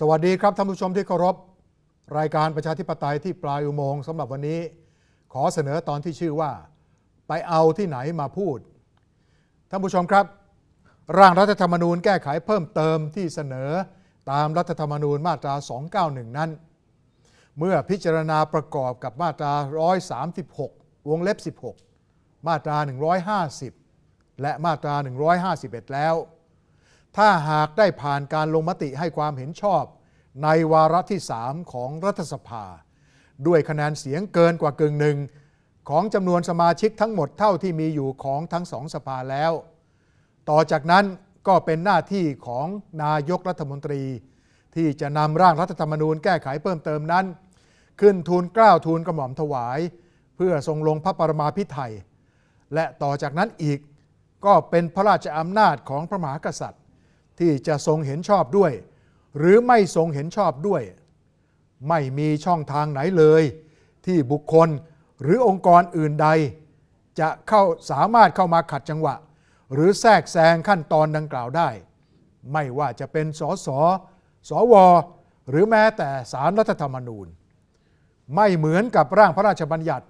สวัสดีครับท่านผู้ชมที่เคารพ รายการประชาธิปไตยที่ปลายอุโมงค์สำหรับวันนี้ ขอเสนอตอนที่ชื่อว่า ไปเอาที่ไหนมาพูด ท่านผู้ชมครับ ร่างรัฐธรรมนูญแก้ไขเพิ่มเติมที่เสนอตามรัฐธรรมนูญมาตรา 291 นั้น เมื่อพิจารณาประกอบกับมาตรา 136 วงเล็บ 16 มาตรา 150 และมาตรา 151 แล้ว ถ้าหากได้ผ่านการลงมติให้ความเห็นชอบ ในวาระที่ 3 ของรัฐสภา ด้วยคะแนนเสียงเกินกว่ากึ่งหนึ่ง ของจำนวนสมาชิกทั้งหมดเท่าที่มีอยู่ของทั้งสองสภาแล้ว ต่อจากนั้นก็เป็นหน้าที่ของนายกรัฐมนตรี ที่จะนำร่างรัฐธรรมนูญแก้ไขเพิ่มเติมนั้น ขึ้นทูลเกล้าทูลกระหม่อมถวาย เพื่อทรงลงพระปรมาภิไธยและต่อจากนั้นอีกก็เป็นพระราชอำนาจของพระมหากษัตริย์ ที่จะทรงเห็นชอบด้วย หรือไม่ทรงเห็นชอบด้วย ไม่มีช่องทางไหนเลย ที่บุคคลหรือองค์กรอื่นใด จะเข้าสามารถเข้ามาขัดจังหวะ หรือแทรกแซงขั้นตอนดังกล่าวได้ ไม่ว่าจะเป็นสสสว หรือแม้แต่สารรัฐธรรมนูญ ไม่เหมือนกับร่างพระราชบัญญัติ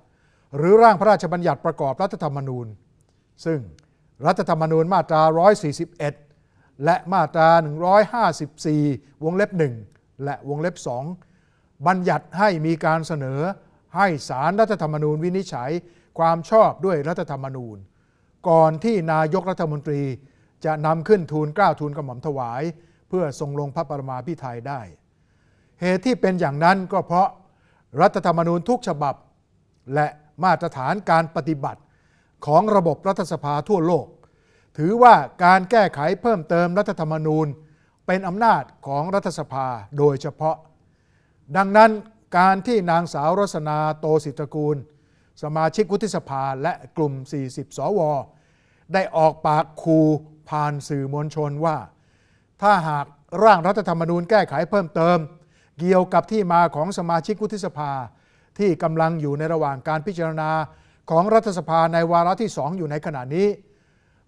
หรือร่างพระราชบัญญัติประกอบรัฐธรรมนูญ ซึ่งรัฐธรรมนูญมาตรา 141 และมาตรา 154 วงเล็บ 1 และวงเล็บ 2 บัญญัติให้มีการเสนอให้สารรัฐธรรมนูญวินิจฉัยความชอบด้วยรัฐธรรมนูญ ก่อนที่นายกรัฐมนตรีจะนำขึ้นทูลเกล้าทูลกระหม่อมถวาย เพื่อทรงลงพระปรมาภิไธยได้ เหตุที่เป็นอย่างนั้นก็เพราะรัฐธรรมนูญทุกฉบับ และมาตรฐานการปฏิบัติของระบบรัฐสภาทั่วโลก ถือว่าการแก้ไขเพิ่มเติมรัฐธรรมนูญ เป็นอำนาจของรัฐสภาโดยเฉพาะ ดังนั้นการที่นางสาวรสนาโตสิตระกูล สมาชิกวุฒิสภาและกลุ่ม 40 สว ได้ออกปากคูผ่านสื่อมวลชนว่า ถ้าหากร่างรัฐธรรมนูญแก้ไขเพิ่มเติม เกี่ยวกับที่มาของสมาชิกวุฒิสภา ที่กำลังอยู่ในระหว่างการพิจารณาของรัฐสภาในวาระที่สองอยู่ในขณะนี้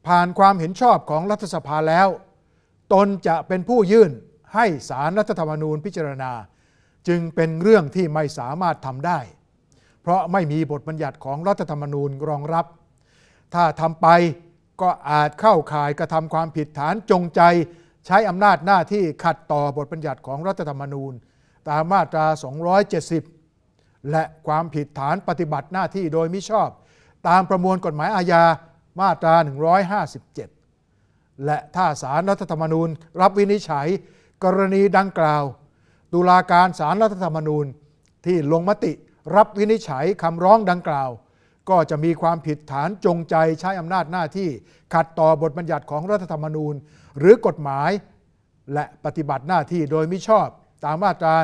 ผ่านความเห็นชอบของรัฐสภาแล้ว ตนจะเป็นผู้ยื่นให้สารรัฐธรรมนูญพิจารณา จึงเป็นเรื่องที่ไม่สามารถทำได้ เพราะไม่มีบทบัญญัติของรัฐธรรมนูญรองรับ ถ้าทำไปก็อาจเข้าข่ายกระทำความผิดฐานจงใจ ใช้อำนาจหน้าที่ขัดต่อบทบัญญัติของรัฐธรรมนูญ ตามมาตรา 270 และความผิดฐานปฏิบัติหน้าที่โดยมิชอบ ตามประมวลกฎหมายอาญา มาตรา 157 และถ้าสารรัฐธรรมนูญ รับวินิจฉัย กรณีดังกล่าวตุลาการสารรัฐธรรมนูญที่ลงมติรับวินิจฉัยคำร้องดังกล่าว ก็จะมีความผิดฐานจงใจใช้อำนาจหน้าที่ขัดต่อบทบัญญัติของรัฐธรรมนูญ หรือกฎหมาย และปฏิบัติหน้าที่โดยมิชอบตามมาตรา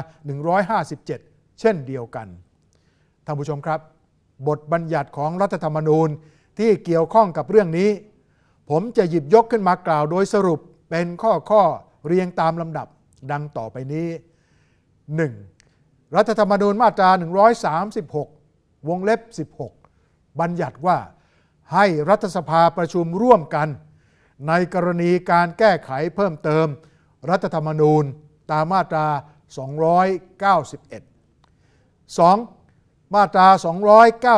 157 เช่นเดียวกันท่านผู้ชมครับ บทบัญญัติของรัฐธรรมนูญ ที่เกี่ยวข้องกับเรื่องนี้ ผมจะหยิบยกขึ้นมากล่าวโดยสรุปเป็นข้อข้อเรียงตามลำดับดังต่อไปนี้ 1. รัฐธรรมนูญมาตรา 136 วงเล็บ 16 บัญญัติว่าให้รัฐสภาประชุมร่วมกัน ในกรณีการแก้ไขเพิ่มเติม รัฐธรรมนูญตามมาตรา 291 2. มาตรา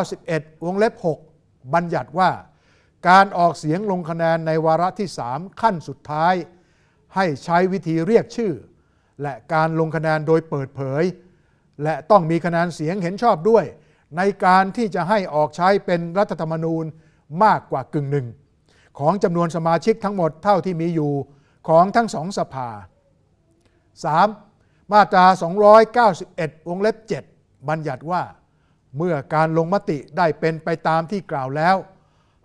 291 วงเล็บ 6 บัญญัติว่า การออกเสียงลงคะแนนในวาระที่ 3 ขั้นสุดท้าย ให้ใช้วิธีเรียกชื่อ และการลงคะแนนโดยเปิดเผย และต้องมีคะแนนเสียงเห็นชอบด้วย ในการที่จะให้ออกใช้เป็นรัฐธรรมนูญมากกว่ากึ่งหนึ่ง ของจำนวนสมาชิกทั้งหมดเท่าที่มีอยู่ของทั้งสองสภา 3. มาตรา 291 วงเล็บ 7 บัญญัติว่า เมื่อการลงมติได้เป็นไปตามที่กล่าวแล้ว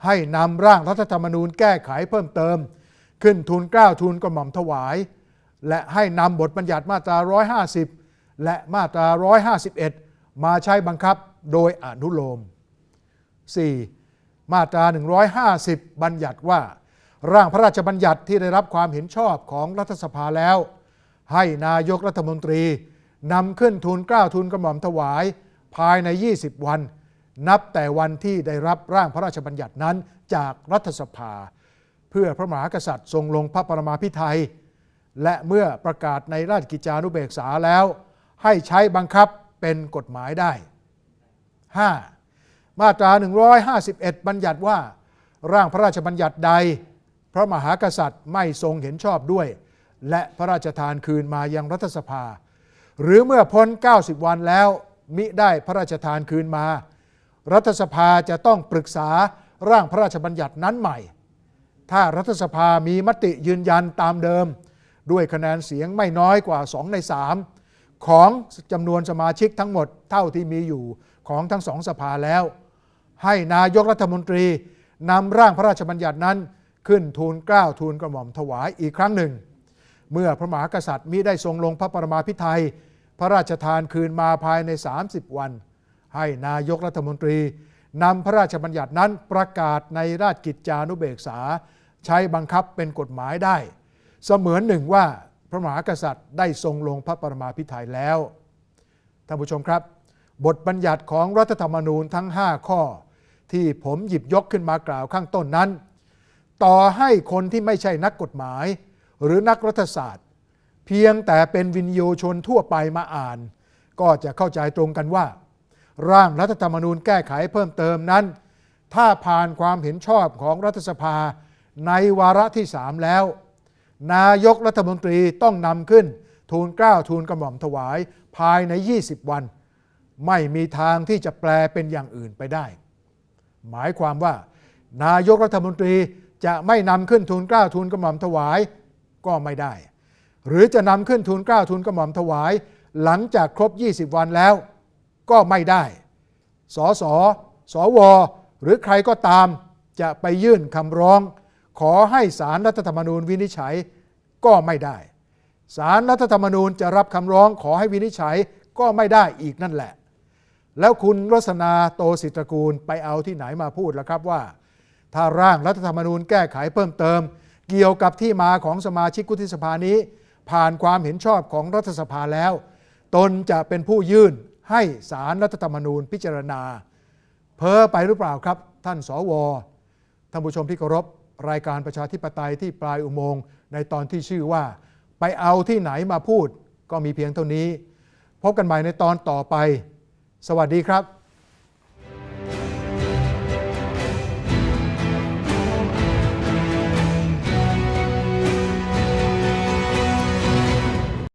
ให้นำร่างรัฐธรรมนูญแก้ไขเพิ่มเติม ขึ้นทูลเกล้าทูลกระหม่อมถวาย และให้นำบทบัญญัติมาตรา 150 และมาตรา 151 มาใช้บังคับโดยอนุโลม 4. มาตรา 150 บัญญัติว่า ร่างพระราชบัญญัติที่ได้รับความเห็นชอบของรัฐสภาแล้ว ให้นายกรัฐมนตรีนำขึ้นทูลเกล้าทูลกระหม่อมถวาย ภายใน 20 วัน นับแต่วันที่ได้รับร่างพระราชบัญญัตินั้นจากรัฐสภา เพื่อพระมหากษัตริย์ทรงลงพระปรมาภิไธยและเมื่อประกาศในราชกิจจานุเบกษาแล้ว ให้ใช้บังคับเป็นกฎหมายได้ 5. มาตรา 151 บัญญัติว่า ร่างพระราชบัญญัติใด พระมหากษัตริย์ไม่ทรงเห็นชอบด้วย และพระราชทานคืนมายังรัฐสภา หรือเมื่อพ้น 90 วันแล้ว มิได้พระราชทานคืนมา รัฐสภาจะต้องปรึกษาร่างพระราชบัญญัตินั้นใหม่ ถ้ารัฐสภามีมติยืนยันตามเดิม ด้วยคะแนนเสียงไม่น้อยกว่า 2 ใน 3 ของจำนวนสมาชิกทั้งหมดเท่าที่มีอยู่ของทั้งสองสภาแล้ว ให้นายกรัฐมนตรีนำร่างพระราชบัญญัตินั้นขึ้นทูลเกล้าทูลกระหม่อมถวายอีกครั้งหนึ่ง เมื่อพระมหากษัตริย์มิได้ทรงลงพระปรมาภิไธย พระราชทานคืนมาภายใน 30 วัน ให้นายกรัฐมนตรีนำพระราชบัญญัตินั้นประกาศในราชกิจจานุเบกษา ใช้บังคับเป็นกฎหมายได้ เสมือนหนึ่งว่าพระมหากษัตริย์ได้ทรงลงพระปรมาภิไธยแล้วท่านผู้ชมครับ บทบัญญัติของรัฐธรรมนูญทั้ง 5 ข้อ ที่ผมหยิบยกขึ้นมากล่าวข้างต้นนั้น ต่อให้คนที่ไม่ใช่นักกฎหมาย หรือนักรัฐศาสตร์ พียงแต่เป็นวินโยชนทั่วไปมาอ่าน ก็จะเข้าใจตรงกันว่า ร่างรัฐธรรมนูญแก้ไขเพิ่มเติมนั้น ถ้าผ่านความเห็นชอบของรัฐสภาในวาระที่3แล้ว นายกรัฐมนตรีต้องนำขึ้น ทูลเกล้าทูลกระหม่อมถวายภายใน 20 วัน ไม่มีทางที่จะแปลเป็นอย่างอื่นไปได้ หมายความว่า นายกรัฐมนตรีจะไม่นำขึ้นทูลเกล้าทูลกระหม่อมถวายก็ไม่ได้ หรือจะนำขึ้นทูลเกล้าทูลกระหม่อมถวาย หลังจากครบ 20 วันแล้ว ก็ไม่ได้ สส สว หรือใครก็ตามจะไปยื่นคำร้อง ขอให้สารรัฐธรรมนูญวินิจฉัยก็ไม่ได้ สารรัฐธรรมนูญจะรับคำร้องขอให้วินิจฉัยก็ไม่ได้อีกนั่นแหละ แล้วคุณรสนาโตสิตรกูลไปเอาที่ไหนมาพูดแล้วครับว่า ถ้าร่างรัฐธรรมนูญแก้ไขเพิ่มเติม เกี่ยวกับที่มาของสมาชิกวุฒิสภานี้ ผ่านความเห็นชอบของรัฐสภาแล้ว ตนจะเป็นผู้ยื่นให้สารรัฐธรรมนูญพิจารณา เพ้อไปหรือเปล่าครับ ท่านสวท่านผู้ชมที่เคารพรายการประชาธิปไตยที่ปลายอุโมงค์ในตอนที่ชื่อว่า ไปเอาที่ไหนมาพูดก็มีเพียงเท่านี้ พบกันใหม่ในตอนต่อไป สวัสดีครับ